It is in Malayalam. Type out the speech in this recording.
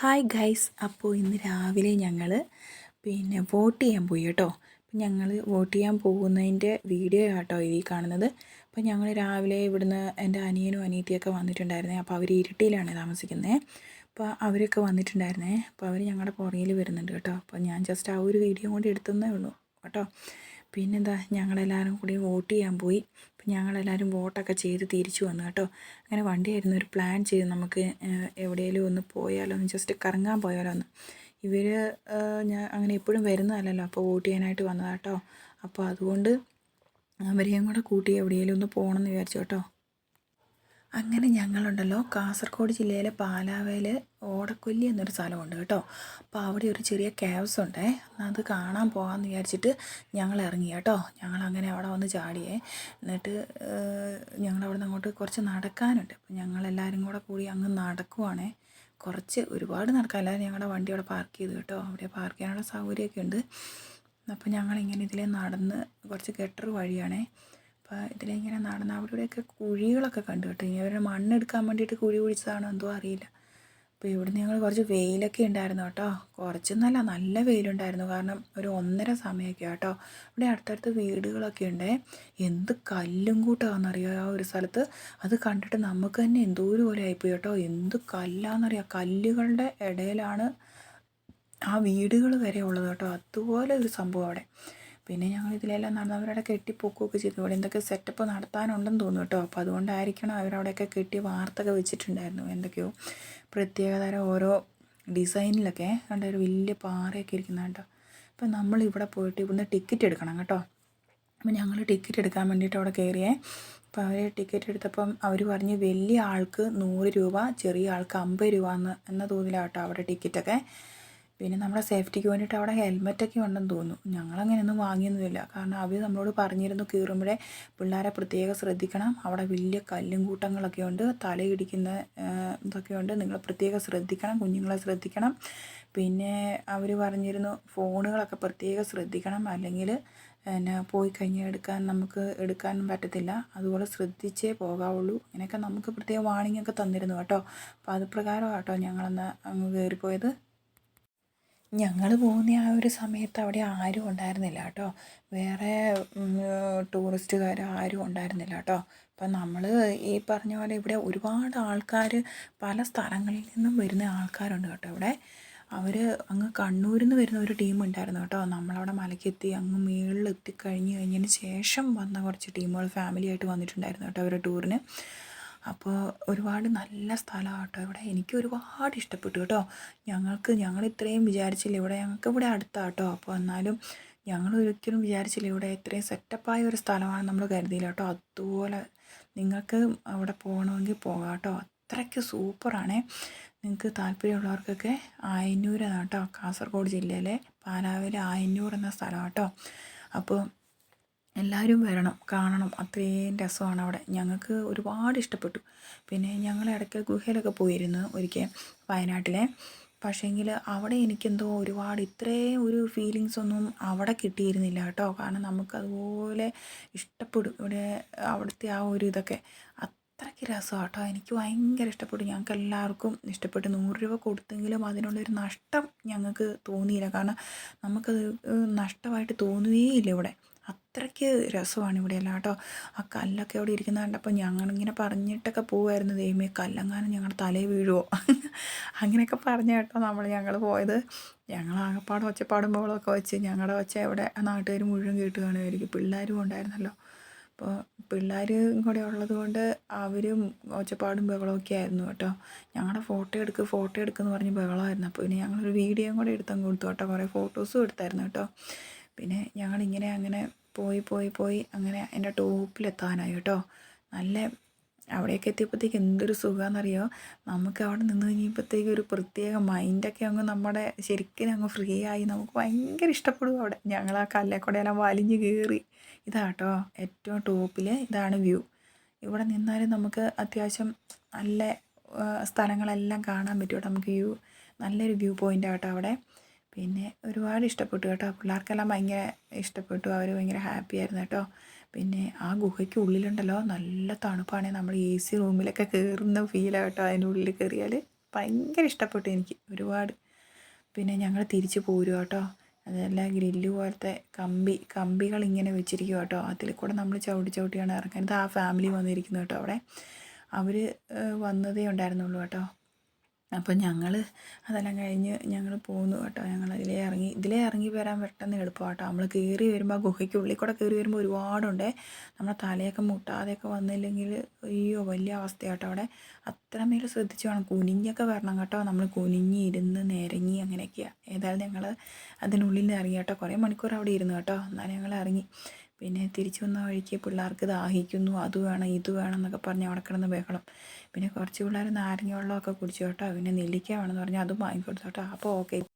ഹായ് ഗൈസ് അപ്പോൾ ഇന്ന് രാവിലെ ഞങ്ങൾ പിന്നെ വോട്ട് ചെയ്യാൻ പോയി കേട്ടോ. അപ്പം ഞങ്ങൾ വോട്ട് ചെയ്യാൻ പോകുന്നതിന്റെ വീഡിയോ കേട്ടോ ഈ കാണുന്നത്. അപ്പം ഞങ്ങൾ രാവിലെ ഇവിടുന്ന് എന്റെ അനിയനും അനിയത്തിയൊക്കെ വന്നിട്ടുണ്ടായിരുന്നേ. അപ്പോൾ അവർ ഇരുട്ടിയിലാണ് താമസിക്കുന്നത് അപ്പോൾ അവരൊക്കെ വന്നിട്ടുണ്ടായിരുന്നേ. അപ്പോൾ അവർ ഞങ്ങളുടെ പുറകിൽ വരുന്നുണ്ട് കേട്ടോ. അപ്പോൾ ഞാൻ ജസ്റ്റ് ആ ഒരു വീഡിയോ കൂടി എടുത്തതേ ഉള്ളൂ കേട്ടോ. പിന്നെന്താ ഞങ്ങളെല്ലാവരും കൂടി വോട്ട് ചെയ്യാൻ പോയി. അപ്പം ഞങ്ങളെല്ലാവരും വോട്ടൊക്കെ ചെയ്ത് തിരിച്ചു വന്നു കേട്ടോ. അങ്ങനെ വണ്ടിയായിരുന്നു ഒരു പ്ലാൻ ചെയ്ത് നമുക്ക് എവിടെയെങ്കിലും ഒന്ന് പോയാലോ ഒന്ന് ജസ്റ്റ് കറങ്ങാൻ പോയാലോ ഒന്ന് ഇവർ ഞാൻ അങ്ങനെ എപ്പോഴും വരുന്നതല്ലല്ലോ അപ്പോൾ വോട്ട് ചെയ്യാനായിട്ട് വന്നതാട്ടോ അപ്പോൾ അതുകൊണ്ട് അവരെയും കൂടെ കൂട്ടി എവിടെയെങ്കിലും ഒന്ന് പോകണമെന്ന് വിചാരിച്ചു കേട്ടോ. അങ്ങനെ ഞങ്ങളുണ്ടല്ലോ കാസർഗോഡ് ജില്ലയിലെ പാലാവയിൽ ഓടക്കൊല്ലി എന്നൊരു സ്ഥലമുണ്ട് കേട്ടോ. അപ്പോൾ അവിടെ ഒരു ചെറിയ ക്യാവ്സ് ഉണ്ടേ. അത് കാണാൻ പോകാമെന്ന് വിചാരിച്ചിട്ട് ഞങ്ങൾ ഇറങ്ങി കേട്ടോ. ഞങ്ങൾ അങ്ങനെ അവിടെ വന്ന് ചാടിയേ. എന്നിട്ട് ഞങ്ങൾ അവിടെ നിന്ന് അങ്ങോട്ട് കുറച്ച് നടക്കാനുണ്ട്. അപ്പോൾ ഞങ്ങളെല്ലാവരും കൂടെ കൂടി അങ്ങ് നടക്കുവാണേ. കുറച്ച് ഒരുപാട് നടക്കാനല്ല ഞങ്ങളുടെ വണ്ടി അവിടെ പാർക്ക് ചെയ്തു കേട്ടോ. അവിടെ പാർക്ക് ചെയ്യാനുള്ള സൗകര്യമൊക്കെ ഉണ്ട്. അപ്പോൾ ഞങ്ങളിങ്ങനെ ഇതിലേ നടന്ന് കുറച്ച് കെട്ടർ വഴിയാണേ. അപ്പോൾ ഇതിലിങ്ങനെ നടന്ന അവിടെയൊക്കെ കുഴികളൊക്കെ കണ്ടു കേട്ടോ. ഇനി അവരുടെ മണ്ണെടുക്കാൻ വേണ്ടിയിട്ട് കുഴി കുഴിച്ചതാണോ എന്തോ അറിയില്ല. അപ്പോൾ ഇവിടുന്ന് ഞങ്ങൾ കുറച്ച് വെയിലൊക്കെ ഉണ്ടായിരുന്നു കേട്ടോ. കുറച്ചൊന്നല്ല നല്ല വെയിലുണ്ടായിരുന്നു. കാരണം ഒരു ഒന്നര സമയമൊക്കെ കേട്ടോ ഇവിടെ അടുത്തടുത്ത് വീടുകളൊക്കെ ഉണ്ട്. എന്ത് കല്ലും കൂട്ടാണെന്നറിയോ ആ ഒരു സ്ഥലത്ത്? അത് കണ്ടിട്ട് നമുക്ക് തന്നെ എന്തോ ഒരു പോലെ ആയിപ്പോയി കേട്ടോ. എന്ത് കല്ലാന്നറിയാം? കല്ലുകളുടെ ഇടയിലാണ് ആ വീടുകൾ വരെ ഉള്ളത് കേട്ടോ. അതുപോലെ ഒരു സംഭവം അവിടെ. പിന്നെ ഞങ്ങൾ ഇതിലെല്ലാം നടന്നവരവിടെ കെട്ടിപ്പോക്കുകയൊക്കെ ചെയ്തു. ഇവിടെ എന്തൊക്കെ സെറ്റപ്പ് നടത്താനുണ്ടെന്ന് തോന്നുന്നു കേട്ടോ. അപ്പോൾ അതുകൊണ്ടായിരിക്കണം അവരവിടെയൊക്കെ കെട്ടി വാർത്തൊക്കെ വെച്ചിട്ടുണ്ടായിരുന്നു. എന്തൊക്കെയോ പ്രത്യേകതരം ഓരോ ഡിസൈനിലൊക്കെ കണ്ട ഒരു വലിയ പാറയൊക്കെ ഇരിക്കുന്ന കേട്ടോ അപ്പം നമ്മൾ ഇവിടെ പോയിട്ട് ഇവിടുന്ന് ടിക്കറ്റ് എടുക്കണം കേട്ടോ. അപ്പം ഞങ്ങൾ ടിക്കറ്റ് എടുക്കാൻ വേണ്ടിയിട്ട് അവിടെ കയറിയേ. അപ്പോൾ അവർ ടിക്കറ്റ് എടുത്തപ്പം അവർ പറഞ്ഞ് വലിയ ആൾക്ക് നൂറ് രൂപ ചെറിയ ആൾക്ക് അമ്പത് രൂപ എന്ന് എന്ന തോതിലാട്ടോ അവിടെ ടിക്കറ്റൊക്കെ പിന്നെ നമ്മുടെ സേഫ്റ്റിക്ക് വേണ്ടിയിട്ട് അവിടെ ഹെൽമെറ്റൊക്കെ ഉണ്ടെന്ന് തോന്നുന്നു. ഞങ്ങളങ്ങനെയൊന്നും വാങ്ങിയൊന്നുമില്ല. കാരണം അവർ നമ്മളോട് പറഞ്ഞിരുന്നു കീറുമ്പോഴേ പിള്ളേരെ പ്രത്യേകം ശ്രദ്ധിക്കണം. അവിടെ വലിയ കല്ലും കൂട്ടങ്ങളൊക്കെ ഉണ്ട്. തലയിടിക്കുന്ന ഇതൊക്കെ ഉണ്ട്. നിങ്ങൾ പ്രത്യേകം ശ്രദ്ധിക്കണം. കുഞ്ഞുങ്ങളെ ശ്രദ്ധിക്കണം. പിന്നെ അവർ പറഞ്ഞിരുന്നു ഫോണുകളൊക്കെ പ്രത്യേകം ശ്രദ്ധിക്കണം. അല്ലെങ്കിൽ പിന്നെ പോയി കഴിഞ്ഞാൽ എടുക്കാൻ നമുക്ക് എടുക്കാൻ പറ്റത്തില്ല. അതുപോലെ ശ്രദ്ധിച്ചേ പോകാവുള്ളൂ. അങ്ങനെയൊക്കെ നമുക്ക് പ്രത്യേക വാണിംഗ് ഒക്കെ തന്നിരുന്നു കേട്ടോ. അപ്പോൾ അത് പ്രകാരം കേട്ടോ ഞങ്ങളന്ന് അങ്ങ് കയറിപ്പോയത്. ഞങ്ങൾ പോകുന്ന ആ ഒരു സമയത്ത് അവിടെ ആരും ഉണ്ടായിരുന്നില്ല കേട്ടോ. വേറെ ടൂറിസ്റ്റുകാർ ആരും ഉണ്ടായിരുന്നില്ല കേട്ടോ. അപ്പം നമ്മൾ ഈ പറഞ്ഞ പോലെ ഇവിടെ ഒരുപാട് ആൾക്കാർ പല സ്ഥലങ്ങളിൽ നിന്നും വരുന്ന ആൾക്കാരുണ്ട് കേട്ടോ ഇവിടെ. അവർ അങ്ങ് കണ്ണൂരിൽ നിന്ന് വരുന്ന ഒരു ടീം ഉണ്ടായിരുന്നു കേട്ടോ. നമ്മളവിടെ മലയ്ക്കെത്തി അങ്ങ് മുകളിൽ എത്തിക്കഴിഞ്ഞ് കഴിഞ്ഞതിന് ശേഷം വന്ന കുറച്ച് ടീമുകൾ ഫാമിലി ആയിട്ട് വന്നിട്ടുണ്ടായിരുന്നു കേട്ടോ അവരുടെ ടൂറിന്. അപ്പോൾ ഒരുപാട് നല്ല സ്ഥലമാണ് കേട്ടോ ഇവിടെ. എനിക്ക് ഒരുപാട് ഇഷ്ടപ്പെട്ടു കേട്ടോ. ഞങ്ങൾക്ക് ഞങ്ങൾ ഇത്രയും വിചാരിച്ചില്ല. ഇവിടെ ഞങ്ങൾക്ക് ഇവിടെ അടുത്താണ് കേട്ടോ അപ്പോൾ എന്നാലും ഞങ്ങൾ ഒരിക്കലും വിചാരിച്ചില്ല ഇവിടെ ഇത്രയും സെറ്റപ്പായ ഒരു സ്ഥലമാണ് നമ്മൾ കരുതിയില്ല കേട്ടോ. അതുപോലെ നിങ്ങൾക്ക് അവിടെ പോകണമെങ്കിൽ പോകാം കേട്ടോ. അത്രയ്ക്ക് സൂപ്പറാണേ. നിങ്ങൾക്ക് താല്പര്യമുള്ളവർക്കൊക്കെ ആയന്നൂരാണ് കേട്ടോ. കാസർഗോഡ് ജില്ലയിലെ പാലാവിലെ ആയന്നൂർ എന്ന സ്ഥലം കേട്ടോ അപ്പോൾ എല്ലാവരും വരണം കാണണം. അത്രയും രസമാണ് അവിടെ. ഞങ്ങൾക്ക് ഒരുപാട് ഇഷ്ടപ്പെട്ടു. പിന്നെ ഞങ്ങൾ ഇടയ്ക്ക് ഗുഹയിലൊക്കെ പോയിരുന്നു ഒരിക്കൽ വയനാട്ടിലെ. പക്ഷേങ്കിൽ അവിടെ എനിക്കെന്തോ ഒരുപാട് ഇത്രയും ഒരു ഫീലിങ്സ് ഒന്നും അവിടെ കിട്ടിയിരുന്നില്ല കേട്ടോ. കാരണം നമുക്കതുപോലെ ഇഷ്ടപ്പെടും. ഇവിടെ അവിടുത്തെ ആ ഒരു ഇതൊക്കെ. അത്രയ്ക്ക് രസമാണ് കേട്ടോ. എനിക്ക് ഭയങ്കര ഇഷ്ടപ്പെട്ടു. ഞങ്ങൾക്ക് എല്ലാവർക്കും ഇഷ്ടപ്പെട്ടു. നൂറ് രൂപ കൊടുത്തെങ്കിലും അതിനുള്ളൊരു നഷ്ടം ഞങ്ങൾക്ക് തോന്നിയില്ല. കാരണം നമുക്കത് നഷ്ടമായിട്ട് തോന്നുകയേ ഇല്ല ഇവിടെ. അത്രയ്ക്ക് രസമാണ് ഇവിടെയെല്ലാം കേട്ടോ. ആ കല്ലൊക്കെ അവിടെ ഇരിക്കുന്ന കണ്ടപ്പോൾ ഞങ്ങളിങ്ങനെ പറഞ്ഞിട്ടൊക്കെ പോവായിരുന്നു. ദൈവമേ കല്ലെങ്ങാനും ഞങ്ങളുടെ തലേ വീഴുമോ അങ്ങനെയൊക്കെ പറഞ്ഞ കേട്ടോ നമ്മൾ ഞങ്ങൾ പോയത്. ഞങ്ങൾ ആകപ്പാടും ഒച്ചപ്പാടും ബഹളമൊക്കെ വെച്ച് ഞങ്ങളുടെ ഒച്ച എവിടെ നാട്ടുകാർ മുഴുവൻ കേട്ട് കാണുമായിരിക്കും പിള്ളേരും ഉണ്ടായിരുന്നല്ലോ. അപ്പോൾ പിള്ളേരും കൂടെ ഉള്ളത് കൊണ്ട് അവരും ഒച്ചപ്പാടും ബഹളമൊക്കെ ആയിരുന്നു കേട്ടോ. ഞങ്ങളുടെ ഫോട്ടോ എടുക്ക് ഫോട്ടോ എടുക്കുമെന്ന് പറഞ്ഞ് ബഹളമായിരുന്നു. അപ്പോൾ പിന്നെ ഞങ്ങളൊരു വീഡിയോയും കൂടെ എടുത്തങ്ങ് കൊടുത്തു കേട്ടോ. കുറേ ഫോട്ടോസും എടുത്തായിരുന്നു കേട്ടോ. പിന്നെ ഞങ്ങളിങ്ങനെ അങ്ങനെ പോയി പോയി പോയി. അങ്ങനെ എന്റെ ടോപ്പിലെത്താനായി കേട്ടോ നല്ല അവിടെയൊക്കെ എത്തിയപ്പോഴത്തേക്ക് എന്തൊരു സുഖമെന്നറിയോ നമുക്ക് അവിടെ നിന്ന് കഴിഞ്ഞപ്പോഴത്തേക്ക് ഒരു പ്രത്യേക മൈൻഡൊക്കെ അങ്ങ് നമ്മുടെ ശരിക്കും അങ്ങ് ഫ്രീ ആയി നമുക്ക് ഭയങ്കര ഇഷ്ടപ്പെടും അവിടെ. ഞങ്ങൾ ആ കല്ലേക്കൂടെയെല്ലാം വലിഞ്ഞ് കയറി. ഇതാട്ടോ ഏറ്റവും ടോപ്പിൽ ഇതാണ് വ്യൂ. ഇവിടെ നിന്നാലും നമുക്ക് അത്യാവശ്യം നല്ല സ്ഥലങ്ങളെല്ലാം കാണാൻ പറ്റും. നമുക്ക് വ്യൂ നല്ലൊരു വ്യൂ പോയിന്റ് ആട്ടോ അവിടെ. പിന്നെ ഒരുപാട് ഇഷ്ടപ്പെട്ടു കേട്ടോ. പിള്ളേർക്കെല്ലാം ഭയങ്കര ഇഷ്ടപ്പെട്ടു. അവർ ഭയങ്കര ഹാപ്പി ആയിരുന്നു കേട്ടോ. പിന്നെ ആ ഗുഹയ്ക്ക് ഉള്ളിലുണ്ടല്ലോ. നല്ല തണുപ്പാണ്. നമ്മൾ എ സി റൂമിലൊക്കെ കയറുന്ന ഫീലാണ് കേട്ടോ അതിന്റെ ഉള്ളിൽ കയറിയാൽ ഭയങ്കര ഇഷ്ടപ്പെട്ടു എനിക്ക്. ഒരുപാട്. പിന്നെ ഞങ്ങൾ തിരിച്ചു പോരുക കേട്ടോ. അതല്ല ഗ്രില്ല് പോലത്തെ കമ്പി കമ്പികൾ ഇങ്ങനെ വെച്ചിരിക്കുക കേട്ടോ. അതിൽ കൂടെ നമ്മൾ ചവിട്ടി ചവിട്ടിയാണ് ഇറങ്ങുന്നത്. ആ ഫാമിലി വന്നിരിക്കുന്നു കേട്ടോ അവിടെ. അവർ വന്നതേ ഉണ്ടായിരുന്നുള്ളൂ കേട്ടോ. അപ്പം ഞങ്ങൾ അതെല്ലാം കഴിഞ്ഞ് ഞങ്ങൾ പോന്നു കേട്ടോ. ഞങ്ങൾ ഇതിലേ ഇറങ്ങി ഇതിലേ ഇറങ്ങി വരാൻ പെട്ടെന്ന് എളുപ്പമാണ് കേട്ടോ നമ്മൾ കയറി വരുമ്പോൾ ആ ഗുഹയ്ക്ക് ഉള്ളിൽ കൂടെ കയറി വരുമ്പോൾ ഒരുപാടുണ്ട്. നമ്മുടെ തലയൊക്കെ മുട്ടാതെയൊക്കെ വന്നില്ലെങ്കിൽ അയ്യോ വലിയ അവസ്ഥയാട്ടോ അവിടെ. അത്രമേൽ ശ്രദ്ധിച്ച് വേണം. കുനിഞ്ഞൊക്കെ വരണം കേട്ടോ. നമ്മൾ കുനിഞ്ഞ് ഇരുന്ന് നിരങ്ങി അങ്ങനെയൊക്കെയാണ് ഏതായാലും ഞങ്ങൾ അതിനുള്ളിൽ നിന്ന് ഇറങ്ങി കേട്ടോ. കുറേ മണിക്കൂർ അവിടെ ഇരുന്നു കേട്ടോ. എന്നാലും ഞങ്ങൾ ഇറങ്ങി. പിന്നെ തിരിച്ചു വന്ന വഴിക്ക് പിള്ളേർക്ക് ദാഹിക്കുന്നു അത് വേണം ഇത് വേണം എന്നൊക്കെ പറഞ്ഞ് അവിടെ കിടന്ന് ബഹളം. പിന്നെ കുറച്ച് പിള്ളേർ നാരങ്ങ വെള്ളമൊക്കെ കുടിച്ചു കേട്ടോ. പിന്നെ നെല്ലിക്ക വേണമെന്ന് പറഞ്ഞാൽ അതും വാങ്ങിക്കൊടുത്തു കേട്ടോ. അപ്പോൾ ഓക്കെ